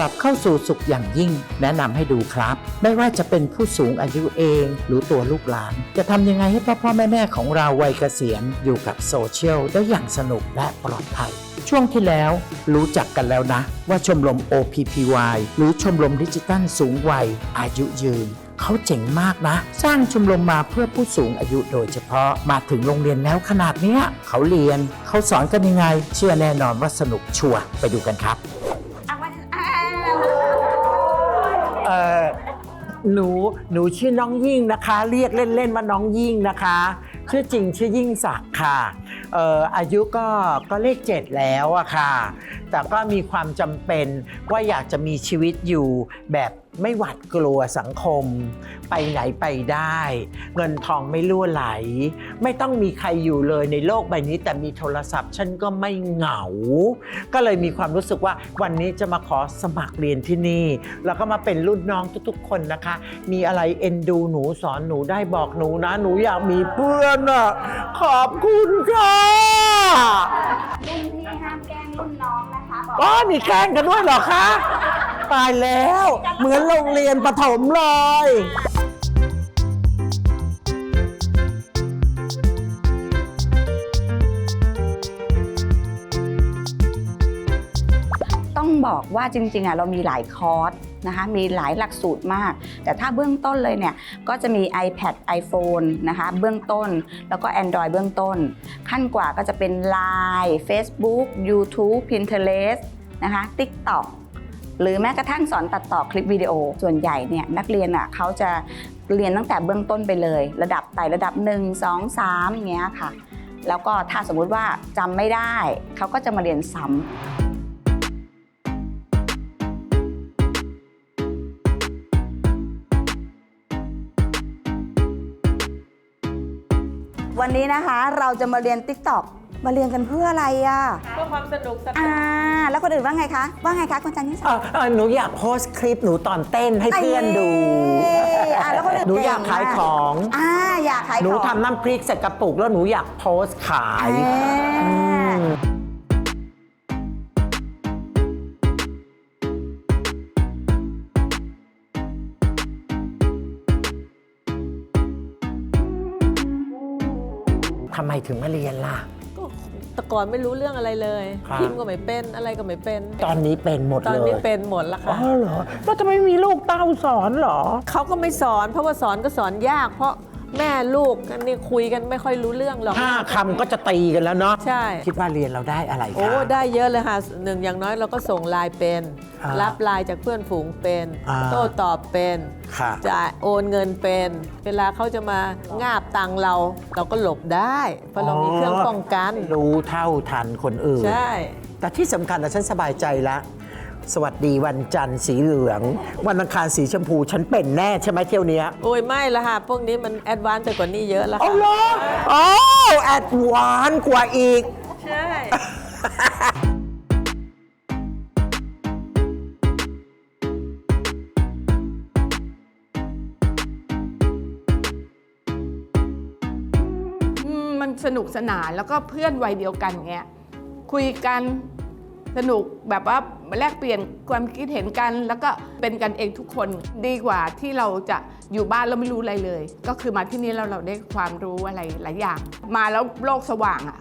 กลับเข้าสู่สุขอย่างยิ่ง แนะนำให้ดูครับ ไม่ว่าจะเป็นผู้สูงอายุเอง หรือตัวลูกหลาน จะทำยังไงให้พ่อพ่อแม่แม่ของเราวัยเกษียณอยู่กับโซเชียลได้อย่างสนุกและปลอดภัย ช่วงที่แล้วรู้จักกันแล้วนะ ว่าชมรม OPPY หรือชมรมดิจิตัลสูงวัย อายุยืนเขาเจ๋งมากนะ สร้างชมรมมาเพื่อผู้สูงอายุโดยเฉพาะมาถึงโรงเรียนแล้วขนาดเนี้ยเขาเรียน เขาสอนกันยังไง เชื่อแน่นอนว่าสนุกชัวร์ไปดูกันครับ หนู หนูชื่อน้องยิ่งนะคะ เรียกเล่นๆว่าน้องยิ่งนะคะ ชื่อจริงชื่อยิ่งศักดิ์ค่ะเอ่ออายุก็ก็เลขเจ็ดแล้วอะค่ะ แต่ก็มีความจำเป็นว่าอยากจะมีชีวิตอยู่แบบไม่หวาดกลัวสังคม ไปไหนไปได้ เงินทองไม่ล่วไหล ไม่ต้องมีใครอยู่เลยในโลกใบนี้ แต่มีโทรศัพท์ฉันก็ไม่เหงา ก็เลยมีความรู้สึกว่าวันนี้จะมาขอสมัครเรียนที่นี่ แล้วก็มาเป็นรุ่นน้องทุกๆ คนนะคะ มีอะไรเอ็นดูหนูสอนหนูได้บอกหนูนะ หนูอยากมีเพื่อนอะขอบคุณค่ะรุ่นพี่ห้ามแกล้งรุ่นน้อง อกอ๋อมีแกล้งกันด้วยเหรอคะ ตายแล้ว เหมือนโรงเรียนประถมเลย ต้องบอกว่าจริงๆอะเรามีหลายคอร์ส นะคะมีหลายหลักสูตรมาก แต่ถ้าเบื้องต้นเลยเนี่ยก็จะมี iPad iPhone นะคะเบื้องต้นแล้วก็ Android เบื้องต้น ขั้นกว่าก็จะเป็น Line Facebook YouTube Pinterest นะคะ TikTok หรือแม้กระทั่งสอนตัดต่อคลิปวิดีโอ ส่วนใหญ่เนี่ยนักเรียนอะเขาจะเรียนตั้งแต่เบื้องต้นไปเลย ระดับไต่ระดับ 1 2 3อย่างเงี้ยค่ะ แล้วก็ถ้าสมมุติว่าจำไม่ได้ เขาก็จะมาเรียนซ้ำ วันนี้นะคะ เราจะมาเรียน TikTok มาเรียนกันเพื่ออะไรอะเพื่อความสนุกสนานอ่า แล้วคนอื่นว่าไงคะ ว่าไงคะคุณจันทิสา เอ่อเอ่อหนูอยากโพสต์คลิปหนูตอนเต้นให้เพื่อนดู เอ้ยอะแล้วคนอื่นหนูอยากเก่งขายของ อ่าอยากขายของหนูทำน้ำพริกใส่กระปุกแล้วหนูอยากโพสต์ขายอ่า ทำไมถึงมาเรียนล่ะ ก็แต่ก่อนไม่รู้เรื่องอะไรเลยครับ พิมพ์ก็ไม่เป็นอะไรก็ไม่เป็น ตอนนี้เป็นหมดตอนเลยนี้เป็นหมดแล้วอ๋ค่ะอเหรอแล้วทำไมมีลูกเต้าสอนเหรอ เขาก็ไม่สอน เพราะว่าสอนก็สอนยาก เพราะ แม่ลูกอันนี้คุยกันไม่ค่อยรู้เรื่องหรอก ห้าคำก็จะตีกันแล้วเนาะใช่ คิดว่าเรียนเราได้อะไรคะโอ้ได้เยอะเลยค่ะหนึ่งอย่างน้อยเราก็ส่งไลน์เป็น อ่ารับไลน์จากเพื่อนฝูงเป็น อ่า โต้ตอบเป็นค่ะ จ่ายโอนเงินเป็น เวลาเขาจะมางาบตังค์เรา เราก็หลบได้ เพราะเรามีเครื่องป้องกัน รู้เท่าทันคนอื่น ใช่ แต่ที่สำคัญนะฉันสบายใจละ สวัสดีวันจันทร์สีเหลือง วันอังคารสีชมพู ฉันเป็นแน่ใช่ไหมเที่ยวเนี้ยโอ้ยไม่ละค่ะ พวกนี้มันแอดวานซ์ไปกว่านี้เยอะแล้วเอาค่ะ เหรอโอ้แอดวานซ์กว่าอีก ใช่ อืมมันสนุกสนานแล้วก็เพื่อนวัยเดียวกันเงี้ยคุยกัน สนุกแบบว่าแลกเปลี่ยนความคิดเห็นกัน แล้วก็เป็นกันเองทุกคนดีกว่าที่เราจะอยู่บ้านแล้วไม่รู้อะไรเลย ก็คือมาที่นี่แล้วเราได้ความรู้อะไรหลายอย่าง มาแล้วโลกสว่างอะ่ะ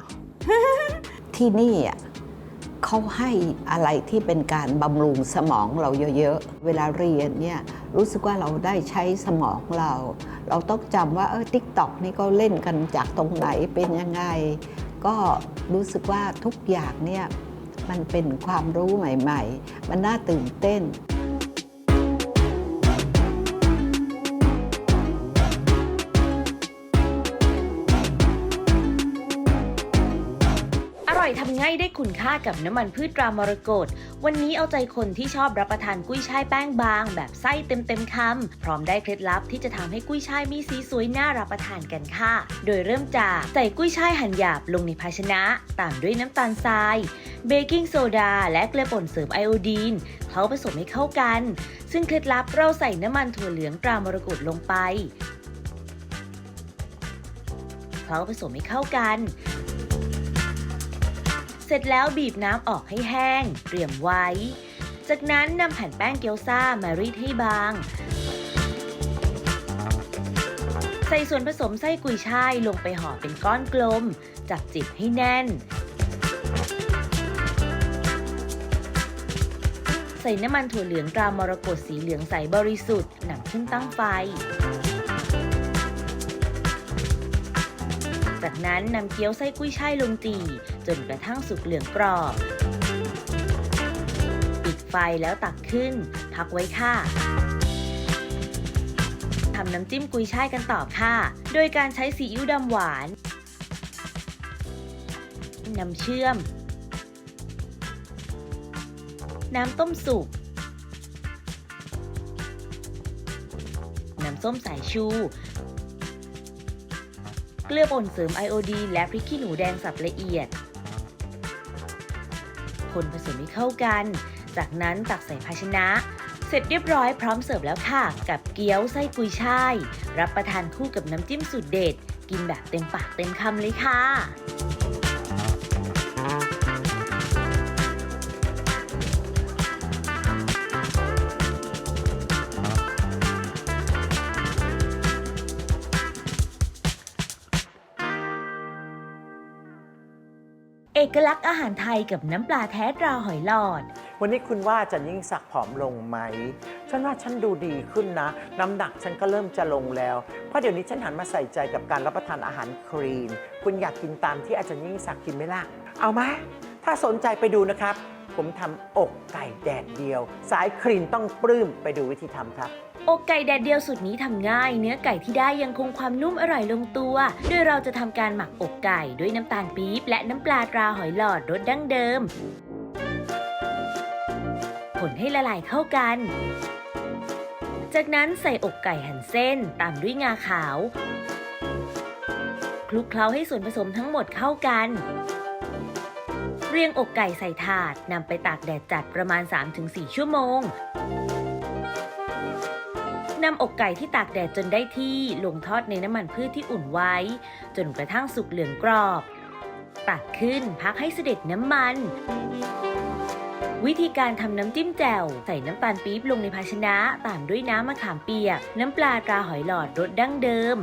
ที่นี่อะเขาให้อะไรที่เป็นการบำรุงสมองเราเยอะๆ เวลาเรียนเนี่ยรู้สึกว่าเราได้ใช้สมองเรา เราต้องจำว่าเออทิกตอกนี่ก็เล่นกันจากตรงไหนเป็นยังไง ก็รู้สึกว่าทุกอย่างเนี่ย มันเป็นความรู้ใหม่ ๆ มันน่าตื่นเต้น ร่อยทำง่ายได้คุณค่ากับน้ำมันพืชตรามรกตวันนี้เอาใจคนที่ชอบรับประทานกุ้ยช่ายแป้งบาง แบบไส้เต็มๆคำพร้อมได้เคล็ดลับที่จะทำให้กุ้ยช่ายมีสีสวยน่ารับประทานกันค่ะ โดยเริ่มจากใส่กุ้ยช่ายหั่นหยาบลงในภาชนะ ตามด้วยน้ำตาลทรายเบกกิ้งโซดาและเกลือป่นเสริมไอโอดีนเคล้าผสมให้เข้ากัน ซึ่งเคล็ดลับเราใส่น้ำมันถั่วเหลืองตรามรกตลงไปเคล้าผสมให้เข้ากัน เสร็จแล้วบีบน้ำออกให้แห้ง เตรียมไว้ จากนั้นนำแผ่นแป้งเกี๊ยวซ่ามารีดให้บาง ใส่ส่วนผสมไส้กุยช่ายลงไปห่อเป็นก้อนกลม จับจิบให้แน่น ใส่น้ำมันถั่วเหลืองตรามรกตสีเหลืองใสบริสุทธิ์นำขึ้นตั้งไฟ จากนั้นนำเกี๊ยวไส้กุ้ยช่ายลงจี่จนกระทั่งสุกเหลืองกรอบ ปิดไฟแล้วตักขึ้น พักไว้ค่ะทำน้ำจิ้มกุยช่ายกันต่อค่ะ โดยการใช้ซีอิ๊วดำหวาน น้ำเชื่อม น้ำต้มสุก น้ำส้มสายชู เกลือป่นเสริมไอโอดีนและพริกขี้หนูแดงสับละเอียด คนผสมให้เข้ากัน จากนั้นตักใส่ภาชนะ เสร็จเรียบร้อยพร้อมเสิร์ฟแล้วค่ะ กับเกี๊ยวไส้กุยช่าย รับประทานคู่กับน้ำจิ้มสูตรเด็ด กินแบบเต็มปากเต็มคำเลยค่ะ เอกลักษณ์อาหารไทยกับน้ำปลาแท้ตราหอยหลอด วันนี้คุณว่าอาจะยิ่งสักดิ์ผอมลงไหม ฉันว่าฉันดูดีขึ้นนะ น้ำหนักฉันก็เริ่มจะลงแล้ว เพราะเดี๋ยวนี้ฉันหันมาใส่ใจกับการรับประทานอาหารคลีน คุณอยากกินตามที่อาจารย์ยิ่งศักดิ์กินไหมล่ะ เอาไหมถ้าสนใจไปดูนะครับ ผมทำอกไก่แดดเดียว สายคลีนต้องปลื้มไปดูวิธีทำครับ อกไก่แดดเดียวสูตรนี้ทำง่าย เนื้อไก่ที่ได้ยังคงความนุ่มอร่อยลงตัว โดยเราจะทำการหมักอกไก่ด้วยน้ำตาลปี๊บและน้ำปลาตราหอยหลอดรสดั้งเดิม ผลให้ละลายเข้ากัน จากนั้นใส่อกไก่หั่นเส้นตามด้วยงาขาว คลุกเคล้าให้ส่วนผสมทั้งหมดเข้ากันเรียงอกไก่ใส่ถาดนำไปตากแดดจัดประมาณ 3-4 ชั่วโมง นำอกไก่ที่ตากแดดจนได้ที่ลงทอดในน้ำมันพืชที่อุ่นไว้ จนกระทั่งสุกเหลืองกรอบ ตักขึ้นพักให้เสด็จน้ำมัน วิธีการทำน้ำจิ้มแจ่ว ใส่น้ำตาลปี๊บลงในภาชนะตามด้วยน้ำมะขามเปียก น้ำปลาตราหอยหลอดรสดั้งเดิม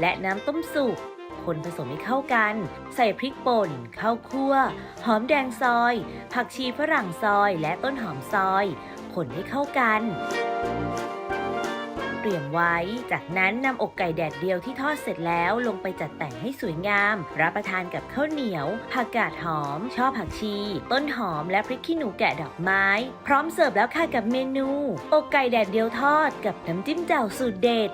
และน้ำต้มสุกคนผสมให้เข้ากัน ใส่พริกป่น ข้าวคั่ว หอมแดงซอย ผักชีฝรั่งซอย และต้นหอมซอย คนให้เข้ากัน เตรียมไว้ จากนั้นนำอกไก่แดดเดียวที่ทอดเสร็จแล้วลงไปจัดแต่งให้สวยงาม รับประทานกับข้าวเหนียว ผักกาดหอม ช่อผักชี ต้นหอมและพริกขี้หนูแกะดอกไม้ พร้อมเสิร์ฟแล้วค่ะกับเมนู อกไก่แดดเดียวทอดกับน้ำจิ้มแจ่วสูตรเด็ด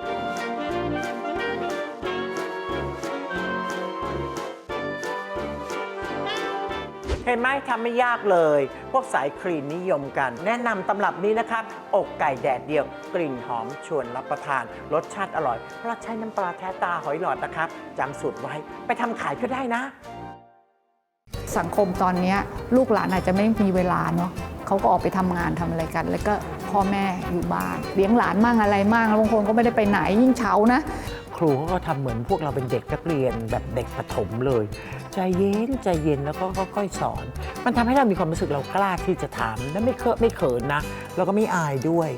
เห็นไหมทำไม่ยากเลย พวกสายคลีนนิยมกัน แนะนำตำรับนี้นะครับ อกไก่แดดเดียว กลิ่นหอมชวนรับประทาน รสชาติอร่อย เพราะใช้น้ำปลาแท้ตาหอยหลอดนะครับจำสูตรไว้ไปทำขายก็ได้นะ สังคมตอนนี้ลูกหลานอาจจะไม่มีเวลาเนาะเขาก็ออกไปทำงานทำอะไรกัน แล้วก็พ่อแม่อยู่บ้าน เลี้ยงหลานมั่งอะไรมั่งล้วบางคนก็ไม่ได้ไปไหนยิ่งเช้านะ ครูเขาก็ทำเหมือนพวกเราเป็นเด็กนักเรียนแบบเด็กประถมเลย ใจเย็นใจเย็นแล้วก็ค่อยๆสอน มันทำให้เรามีความรู้สึกเรากล้าที่จะถามและไม่เคอะไม่เขินนะ แล้วก็ไม่อายด้วย